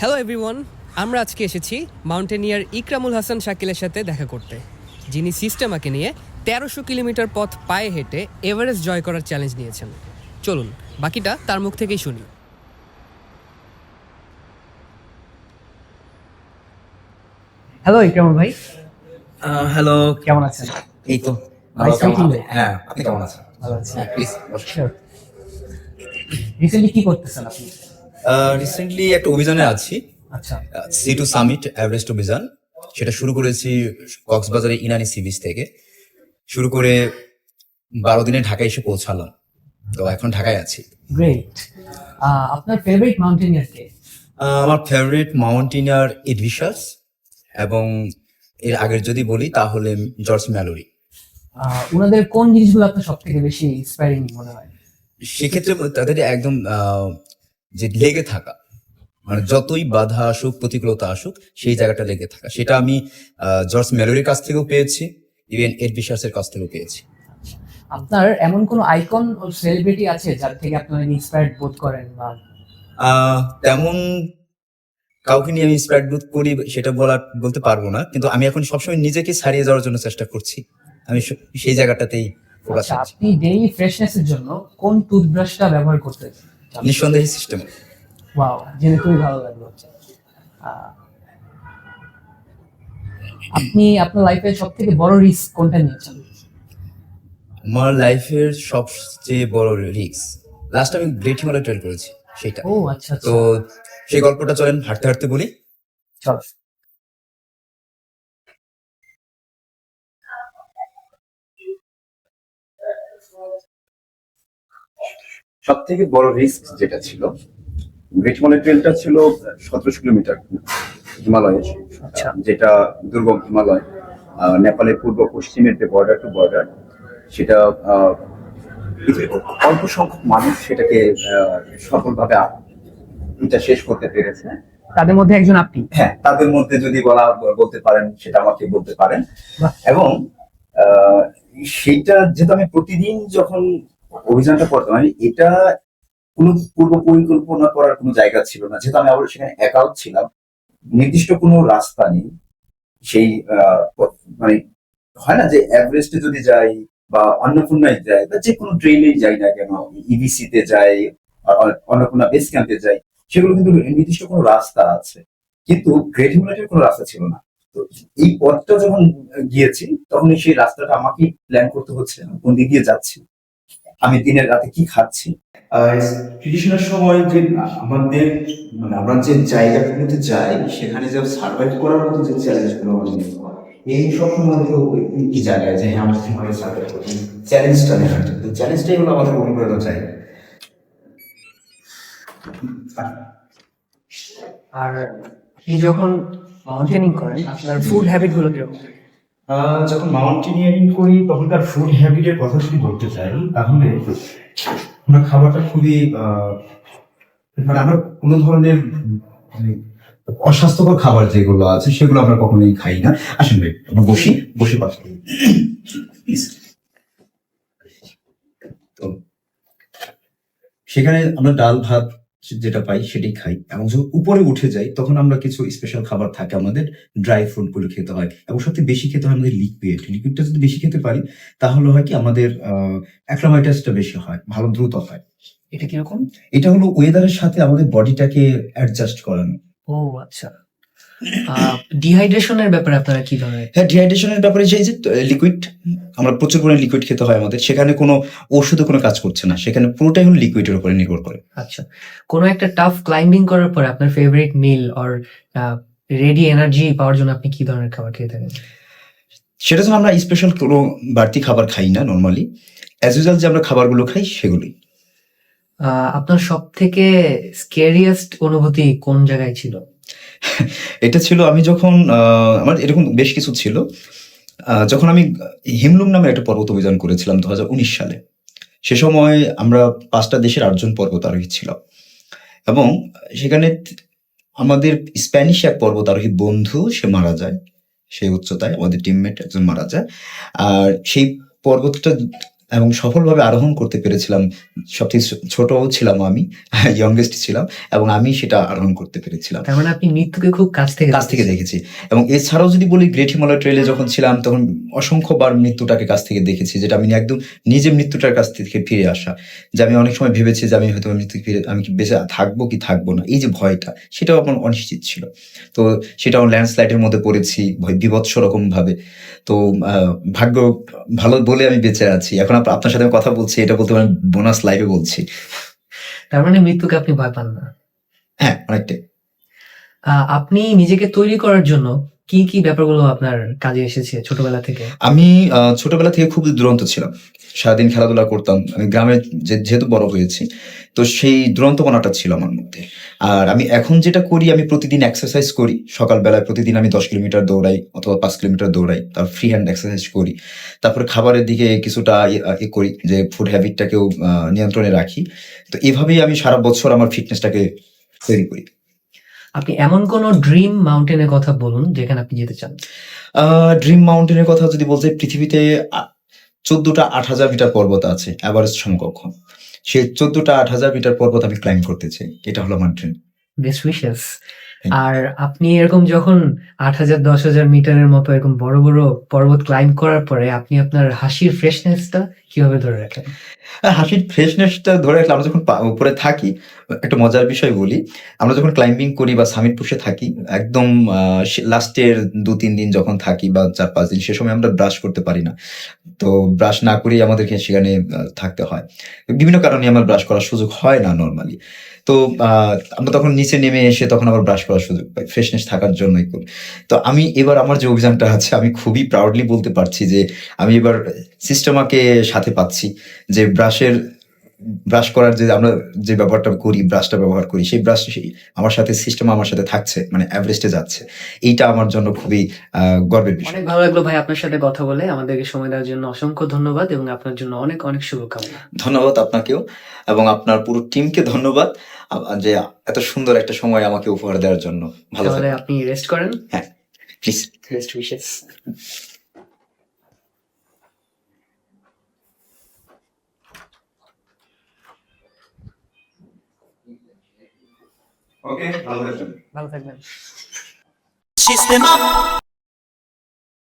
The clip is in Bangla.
হ্যালো এভরিওয়ান আমরা আজকে এসেছি মাউন্টেনিয়ার ইকরামুল হাসান শাকিলের সাথে দেখা করতে যিনি সিস্টেমাকে নিয়ে তেরোশো কিলোমিটার পথ পায়ে হেঁটে এভারেস্ট জয় করার চ্যালেঞ্জ নিয়েছেন। চলুন বাকিটা তার মুখ থেকেই শুনি। হ্যালো ইকরামুল ভাই। হ্যালো কেমন আছেন? এই তো Nice কেমন আছেন? হ্যাঁ আপনি কেমন আছেন? ভালো আছি। রিসেন্টলি কি করতেছেন আপনি? রিসেন্টলি একটা অভিযানে আছি। আচ্ছা। সি টু সামিট এভারেস্ট অভিযান। সেটা শুরু করেছি কক্সবাজারের ইনানি সি বিচ থেকে। শুরু করে বারো দিনে ঢাকায় এসে পৌঁছালাম। তো এখন ঢাকায় আছি। গ্রেট আপনার ফেভারিট মাউন্টেনিয়ার কে? আমার ফেভারিট মাউন্টেনিয়ার এডভিশাস এবং এর আগের যদি বলি তাহলে জর্জ ম্যালোরি ওনাদের কোন জিনিসগুলো আপনার সব থেকে বেশি ইন্সপায়ারিং মনে হয়? সেক্ষেত্রে তাদের একদম যে লেগে থাকা মানে যতই বাধা আসুক প্রতিকূলতা আসুক সেই জায়গাটা লেগে থাকা। সেটা আমি জর্জ মেলোরির কাছ থেকেও পেয়েছি ইভেন এড বিশ্বাসের কাছ থেকেও পেয়েছি। আপনার এমন কোন আইকন সেলিব্রিটি আছে যার থেকে আপনারা ইন্সপায়ার্ড বোধ করেন বা তেমন কাউকে নিয়ে আমি ইন্সপায়ার্ড বোধ করি সেটা বলা বলতে পারব না কিন্তু আমি এখন সবসময় নিজেকে ছাড়িয়ে যাওয়ার জন্য চেষ্টা করছি। আমি সেই জায়গাটাতেই ফোকাস আচ্ছা আপনি ডেইলি ফ্রেশনেসের জন্য কোন টুথব্রাশটা ব্যবহার করতে নিঃসন্দেহে সিস্টেম ওয়াও জেনে খুবই ভালো লাগল। আপনি আপনার লাইফের সব থেকে বড় রিস্ক কোনটা নিয়েছেন? আমার লাইফের সবচেয়ে বড় রিস্ক লাস্ট আমি গ্রেট হিমালয় ট্রেল করেছি সেটা ও আচ্ছা তো আচ্ছা সেই গল্পটা চলেন হাঁটতে হাঁটতে বলি। চলো। সব থেকে বড় রিস্ক যেটা ছিল গ্রেট হিমালয় ট্রেলটা ছিল সতেরোশো কিলোমিটার হিমালয়ে আচ্ছা। যেটা দুর্গম হিমালয় নেপালের পূর্ব পশ্চিমের যে বর্ডার টু বর্ডার সেটা অল্প সংখ্যক মানুষ সেটাকে সফলভাবে এটা শেষ করতে পেরেছে। তাদের মধ্যে একজন আপনি? হ্যাঁ তাদের মধ্যে যদি বলা বলতে পারেন সেটা আমাকে বলতে পারেন। এবং আহ, সেইটা যেহেতু আমি প্রতিদিন যখন অভিযানটা করতাম আমি এটা কোনো পূর্ব পরিকল্পনা করার কোনো জায়গা ছিল না। যেহেতু আমি আবার সেখানে একাও ছিলাম, নির্দিষ্ট কোনো রাস্তা নেই। সেই মানে হয় না যে এভারেস্টে যদি যাই বা অন্নপূর্ণায় যাই বা যে কোনো ট্রেনেই যাই না কেন ইবিসি তে যাই অন্নপূর্ণা বেস ক্যাম্পে যাই, সেগুলো কিন্তু নির্দিষ্ট কোনো রাস্তা আছে। কিন্তু গ্রেট হিমালয়ের কোনো রাস্তা ছিল না। তো এই পথটা যখন গিয়েছি, তখন সেই রাস্তাটা আমাকে প্ল্যান করতে হচ্ছে কোন দিক দিয়ে যাচ্ছি। আমি দিনের রাতে কি খাচ্ছি? ট্রেডিশনাল সময় যে আমাদের মানে আমরা যে জায়গাগুলোতে যাই সেখানে যে সার্ভাইভ করার মতো যে চ্যালেঞ্জগুলো আমাদের এই সব সময় কি জায়গায় যে হ্যাঁ আমরা কীভাবে সার্ভাইভ করছি? চ্যালেঞ্জটা নেওয়ার তো চ্যালেঞ্জটাই হলো আমাদের অনুপ্রেরণা চাই। আর আপনি যখন মাউন্টেনিং করেন আপনার ফুড হ্যাবিটগুলো কীরকম? যখন মাউন্টেনিয়ারিং করি, তখনকার ফুড হ্যাবিটের কথা যদি বলতে চাই, তাহলে আমরা খাবারটা খুবই মানে আমরা কোনো ধরনের মানে অস্বাস্থ্যকর খাবার যেগুলো আছে, সেগুলো আমরা কখনোই খাই না ভাই, আমরা বসি, বসে। তো, সেখানে আমরা ডাল, ভাত যেটা পাই সেটাই খাই। এবং যখন উপরে উঠে যাই তখন আমরা কিছু স্পেশাল খাবার থাকে আমাদের ড্রাই ফ্রুটগুলো খেতে হয়। এবং সবচেয়ে বেশি খেতে হয় আমাদের লিকুইড লিকুইডটা যদি বেশি খেতে পারি তাহলে হয় কি আমাদের অ্যাক্রামাইটাসটা বেশি হয় ভালো দ্রুত হয়। এটা কীরকম? এটা হলো ওয়েদারের সাথে আমাদের বডিটাকে অ্যাডজাস্ট করানো। ও আচ্ছা। ডিহাইড্রেশনের ব্যাপারে আপনারা কি ধরনের হ্যাঁ ডিহাইড্রেশনের ব্যাপারে যে লিকুইড আমরা প্রচুর পরিমাণে লিকুইড খেতে হয় আমাদের সেখানে কোনো ওষুধে কোনো কাজ করছে না সেখানে পুরোটাই হলো লিকুইডের উপরে নির্ভর করে। আচ্ছা কোনো একটা টাফ ক্লাইম্বিং করার পরে আপনার favourite meal or ready energy পাওয়ার জন্য আপনি কি ধরনের খাবার খেয়ে থাকেন? সেটা জন্য আমরা স্পেশাল কোনো বাড়তি খাবার খাই না নর্মালি অ্যাজ ইউজাল যে আমরা খাবারগুলো খাই সেগুলোই। আপনার সব থেকে স্কেরিয়েস্ট অনুভূতি কোন জায়গায় ছিল? এটা ছিল আমি যখন আমার এরকম বেশ কিছু ছিল। যখন আমি হিমলুম নামে একটা পর্বত অভিযান করেছিলাম দুহাজার উনিশ সালে। সে সময় আমরা পাঁচটা দেশের আটজন পর্বত আরোহী ছিলাম এবং সেখানে আমাদের স্প্যানিশ এক পর্বত আরোহী বন্ধু, সে মারা যায়। সেই উচ্চতায় আমাদের টিমমেট একজন মারা যায়। আর সেই পর্বতটা এবং সফলভাবে আরোহণ করতে পেরেছিলাম সবচেয়ে ছোটও ছিলাম আমি ইয়ংগেস্ট ছিলাম এবং আমি সেটা আরোহণ করতে পেরেছিলাম। তার মানে আপনি মৃত্যুকে খুব কাছ থেকে কাছ থেকে দেখেছি। এবং এছাড়াও যদি বলি গ্রেট হিমালয় ট্রেলে যখন ছিলাম তখন অসংখ্যবার মৃত্যুটাকে কাছ থেকে দেখেছি যেটা আমি একদম নিজে মৃত্যুটার কাছ থেকে ফিরে আসা। যে আমি অনেক সময় ভেবেছি যে আমি হয়তো মৃত্যু ফিরে আমি কি বেঁচে থাকব কি থাকব না এই যে ভয়টা সেটাও আমার অনিশ্চিত ছিল। তো সেটাও ল্যান্ডস্লাইডের মধ্যে পড়েছি ভয় বিভৎস রকম ভাবে তো ভাগ্য ভালো বলে আমি বেঁচে আছি। এখন আপনার সাথে কথা বলছি এটা বলতে পারেন বোনাস লাইভে বলছি। তার মানে মৃত্যুকে আপনি ভয় পান না। হ্যাঁ অনেকটাই। আহ, আপনি নিজেকে তৈরি করার জন্য কি কি ব্যাপারগুলো আপনার কাজে এসেছে ছোটবেলা থেকে? আমি ছোটবেলা থেকে খুব দুরন্ত ছিলাম। সারাদিন খেলাধুলা করতাম। আমি গ্রামে যেহেতু বড় হয়েছি, তো সেই দুরন্তপনাটা ছিল আমার মধ্যে। আর আমি এখন যেটা করি, আমি প্রতিদিন এক্সারসাইজ করি। সকালবেলায় প্রতিদিন আমি দশ কিলোমিটার দৌড়াই অথবা পাঁচ কিলোমিটার দৌড়াই, তার ফ্রি হ্যান্ড এক্সারসাইজ করি। তারপরে খাবারের দিকে কিছুটা ইয়ে- ইয়ে করি যে ফুড হ্যাবিটটাকেও নিয়ন্ত্রণে রাখি। তো এভাবেই আমি সারা বছর আমার ফিটনেসটাকে তৈরি করি। আপনি এমন কোন ড্রিম মাউন্টেনের কথা বলুন যেখানে আপনি যেতে চান? ড্রিম মাউন্টেনের কথা যদি বলতে পৃথিবীতে চোদ্দটা আট হাজার মিটার পর্বত আছে এভারেস্ট সমকক্ষ। সেই চোদ্দটা আট হাজার মিটার পর্বত আমি ক্লাইম্ব করতে চাই। এটা হলো আমার ড্রিম বেস্ট উইশেস আর আপনি এরকম যখন আট হাজার দশ হাজার মিটারের মতো এরকম বড় বড় পর্বত ক্লাইম্ব করার পরে আপনি আপনার হাসির ফ্রেশনেসটা কীভাবে ধরে রাখেন? হাসির ফ্রেশনেসটা ধরে রাখলে আমরা যখন উপরে থাকি, একটা মজার বিষয় বলি, আমরা যখন ক্লাইম্বিং করি বা সামিট পুষে থাকি, একদম লাস্টের দু তিন দিন যখন থাকি বা চার পাঁচ দিন, সে সময় আমরা ব্রাশ করতে পারি না। তো ব্রাশ না করেই আমাদেরকে সেখানে থাকতে হয়। বিভিন্ন কারণে আমার ব্রাশ করার সুযোগ হয় না নর্মালি তো আমরা তখন নিচে নেমে এসে তখন আবার ব্রাশ করার সুযোগ পাই ফ্রেশনেস থাকার জন্যই করি। তো আমি এবার আমার যে অভিযানটা আছে, আমি খুবই প্রাউডলি বলতে পারছি যে, আমি এবার সিস্টেমাকে সাথে পাচ্ছি যে ব্রাশের ব্রাশ করার যে আমরা যে ব্যবহারটা করি ব্রাশটা ব্যবহার করি সেই ব্রাশ আমার সাথে সিস্টেম আমার সাথে থাকছে মানে অ্যাভারেস্টে যাচ্ছে। এইটা আমার জন্য খুবই আহ, গর্বের বিষয়। অনেক ভালো লাগল ভাই আপনার সাথে কথা বলে। আমাদেরকে সময় দেওয়ার জন্য অসংখ্য ধন্যবাদ এবং আপনার জন্য অনেক অনেক শুভকামনা। ধন্যবাদ আপনাকেও এবং আপনার পুরো টিমকে ধন্যবাদ যে এত সুন্দর একটা সময় আমাকে উপহার দেওয়ার জন্য। ভালো আপনি রেস্ট করেন। প্লিজ বেস্ট উইশেস ওকে ভালো থাকবেন ভালো থাকবেন System up.